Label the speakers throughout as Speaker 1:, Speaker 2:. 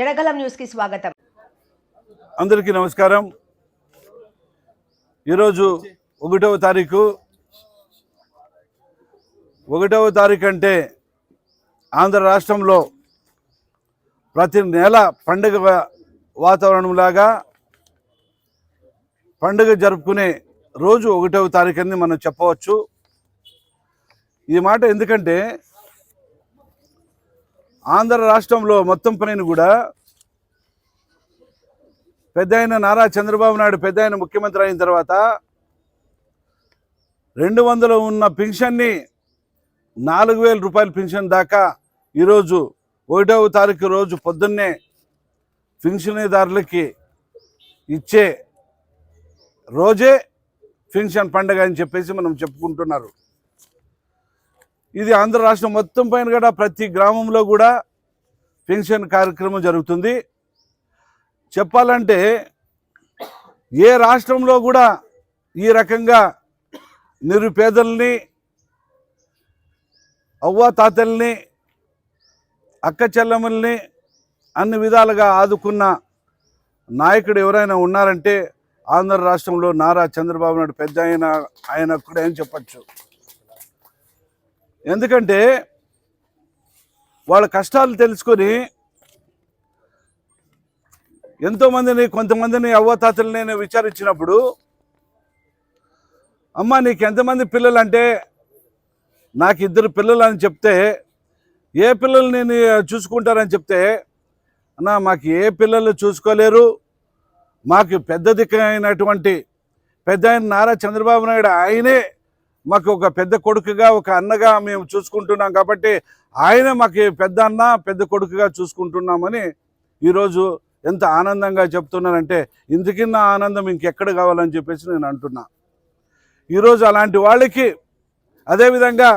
Speaker 1: జడగలం న్యూస్కి స్వాగతం.
Speaker 2: అందరికీ నమస్కారం. ఈరోజు ఒకటవ తారీఖు. ఒకటవ తారీఖు అంటే ఆంధ్ర రాష్ట్రంలో ప్రతి నెల పండుగ వాతావరణంలాగా పండుగ జరుపుకునే రోజు ఒకటవ తారీఖు అని మనం చెప్పవచ్చు. ఈ మాట ఎందుకంటే ఆంధ్ర రాష్ట్రంలో మొత్తం పనిని కూడా పెద్ద ఆయన నారా చంద్రబాబు నాయుడు పెద్ద ఆయన ముఖ్యమంత్రి అయిన తర్వాత రెండు వందలు ఉన్న పెన్షన్ని నాలుగు వేల రూపాయల పెన్షన్ దాకా ఈరోజు ఒకటవ తారీఖు రోజు పొద్దున్నే పెన్షన్దారులకి ఇచ్చే రోజే పెన్షన్ పండగ అని చెప్పేసి మనం చెప్పుకుంటున్నారు. ఇది ఆంధ్ర రాష్ట్రం మొత్తం పైన కూడా ప్రతి గ్రామంలో కూడా పెన్షన్ కార్యక్రమం జరుగుతుంది. చెప్పాలంటే ఏ రాష్ట్రంలో కూడా ఈ రకంగా నిరుపేదల్ని అవ్వ తాతల్ని అక్క చెల్లెమ్మల్ని అన్ని విధాలుగా ఆదుకున్న నాయకుడు ఎవరైనా ఉన్నారంటే ఆంధ్ర రాష్ట్రంలో నారా చంద్రబాబు నాయుడు పెద్ద ఆయన ఆయన కూడా ఏం చెప్పచ్చు. ఎందుకంటే వాళ్ళ కష్టాలు తెలుసుకొని ఎంతోమందిని కొంతమందిని అవ్వతాతలు నేను విచారించినప్పుడు అమ్మ నీకు ఎంతమంది పిల్లలు అంటే నాకు ఇద్దరు పిల్లలు అని చెప్తే ఏ పిల్లలు నేను చూసుకుంటారని చెప్తే అన్న మాకు ఏ పిల్లలు చూసుకోలేరు. మాకు పెద్ద దిక్కైనటువంటి పెద్ద ఆయన నారా చంద్రబాబు నాయుడు ఆయనే మాకు ఒక పెద్ద కొడుకుగా ఒక అన్నగా మేము చూసుకుంటున్నాం కాబట్టి ఆయన మాకు పెద్ద అన్న పెద్ద కొడుకుగా చూసుకుంటున్నామని ఈరోజు ఎంత ఆనందంగా చెప్తున్నానంటే ఇంతకిన్న ఆనందం ఇంకెక్కడ కావాలని చెప్పేసి నేను అంటున్నా. ఈరోజు అలాంటి వాళ్ళకి అదేవిధంగా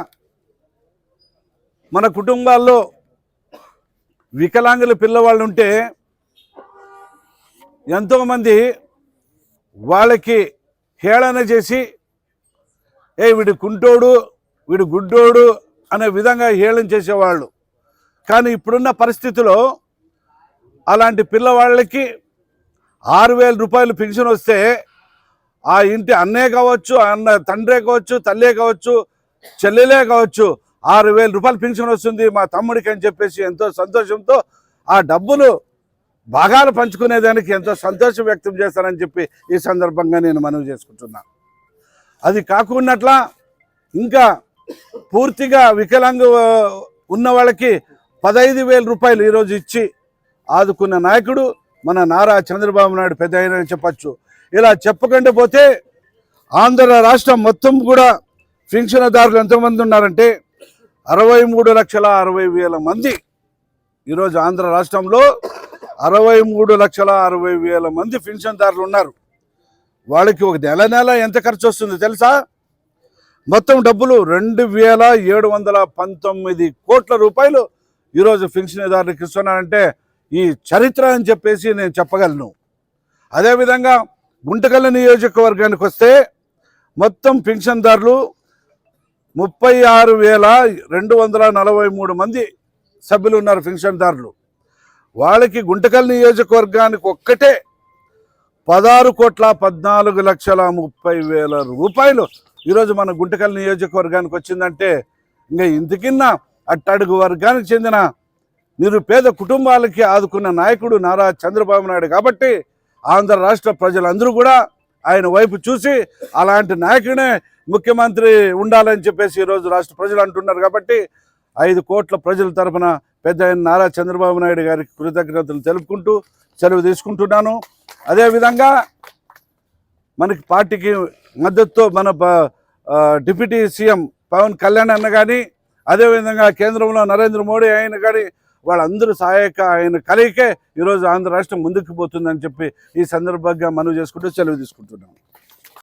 Speaker 2: మన కుటుంబాల్లో వికలాంగుల పిల్లవాళ్ళు ఉంటే ఎంతోమంది వాళ్ళకి హేళన చేసి ఏ వీడు కుంటోడు వీడు గుడ్డోడు అనే విధంగా హేళన చేసేవాళ్ళు. కానీ ఇప్పుడున్న పరిస్థితిలో అలాంటి పిల్లవాళ్ళకి ఆరు వేల రూపాయలు పెన్షన్ వస్తే ఆ ఇంటి అన్నే కావచ్చు అన్న తండ్రే కావచ్చు తల్లే కావచ్చు చెల్లెలే కావచ్చు ఆరు వేల రూపాయలు పెన్షన్ వస్తుంది మా తమ్ముడికి అని చెప్పేసి ఎంతో సంతోషంతో ఆ డబ్బులు భాగాలు పంచుకునేదానికి ఎంతో సంతోషం వ్యక్తం చేస్తానని చెప్పి ఈ సందర్భంగా నేను మనవి చేసుకుంటున్నాను అది కాకున్నట్లా ఇంకా పూర్తిగా వికలాంగ ఉన్న వాళ్ళకి పదహైదు వేల రూపాయలు ఈరోజు ఇచ్చి ఆదుకున్న నాయకుడు మన నారా చంద్రబాబు నాయుడు పెద్ద అయినని చెప్పచ్చు. ఇలా చెప్పకుండా పోతే ఆంధ్ర రాష్ట్రం మొత్తం కూడా పింఛనదారులు ఎంతమంది ఉన్నారంటే అరవై మూడు లక్షల అరవై వేల మంది. ఈరోజు ఆంధ్ర రాష్ట్రంలో అరవై మూడు లక్షల అరవై వేల మంది పింఛన్దారులు ఉన్నారు. వాళ్ళకి ఒక నెల నెల ఎంత ఖర్చు వస్తుంది తెలుసా? మొత్తం డబ్బులు రెండు వేల ఏడు వందల పంతొమ్మిది కోట్ల రూపాయలు ఈరోజు పింఛన్దారులకు ఇస్తున్నానంటే ఈ చరిత్ర అని చెప్పేసి నేను చెప్పగలను. అదేవిధంగా గుంటకల్ల నియోజకవర్గానికి వస్తే మొత్తం పింఛన్దారులు ముప్పై ఆరు వేల రెండు వందల నలభై మూడు మంది సభ్యులు ఉన్నారు పింఛన్దారులు వాళ్ళకి గుంటకల్ నియోజకవర్గానికి ఒక్కటే పదహారు కోట్ల పద్నాలుగు లక్షల ముప్పై వేల రూపాయలు ఈరోజు మన గుంటకల్ నియోజకవర్గానికి వచ్చిందంటే ఇంకా ఇంతకిన్న అట్టడుగు వర్గానికి చెందిన నిరుపేద కుటుంబాలకి ఆదుకున్న నాయకుడు నారా చంద్రబాబు నాయుడు కాబట్టి ఆంధ్ర రాష్ట్ర ప్రజలందరూ కూడా ఆయన వైపు చూసి అలాంటి నాయకుడే ముఖ్యమంత్రి ఉండాలని చెప్పేసి ఈరోజు రాష్ట్ర ప్రజలు అంటున్నారు కాబట్టి ఐదు కోట్ల ప్రజల తరపున పెద్ద నారా చంద్రబాబు నాయుడు గారికి కృతజ్ఞతలు తెలుపుకుంటూ సెలవు తీసుకుంటున్నాను. అదేవిధంగా మనకి పార్టీకి మద్దతుతో మన డిప్యూటీ సీఎం పవన్ కళ్యాణ్ అన్న కానీ అదేవిధంగా కేంద్రంలో నరేంద్ర మోడీ ఆయన కానీ వాళ్ళందరూ సహాయక ఆయన కలయికే ఈరోజు ఆంధ్ర రాష్ట్రం ముందుకు పోతుందని చెప్పి ఈ సందర్భంగా మనవి చేసుకుంటూ సెలవు తీసుకుంటున్నాం.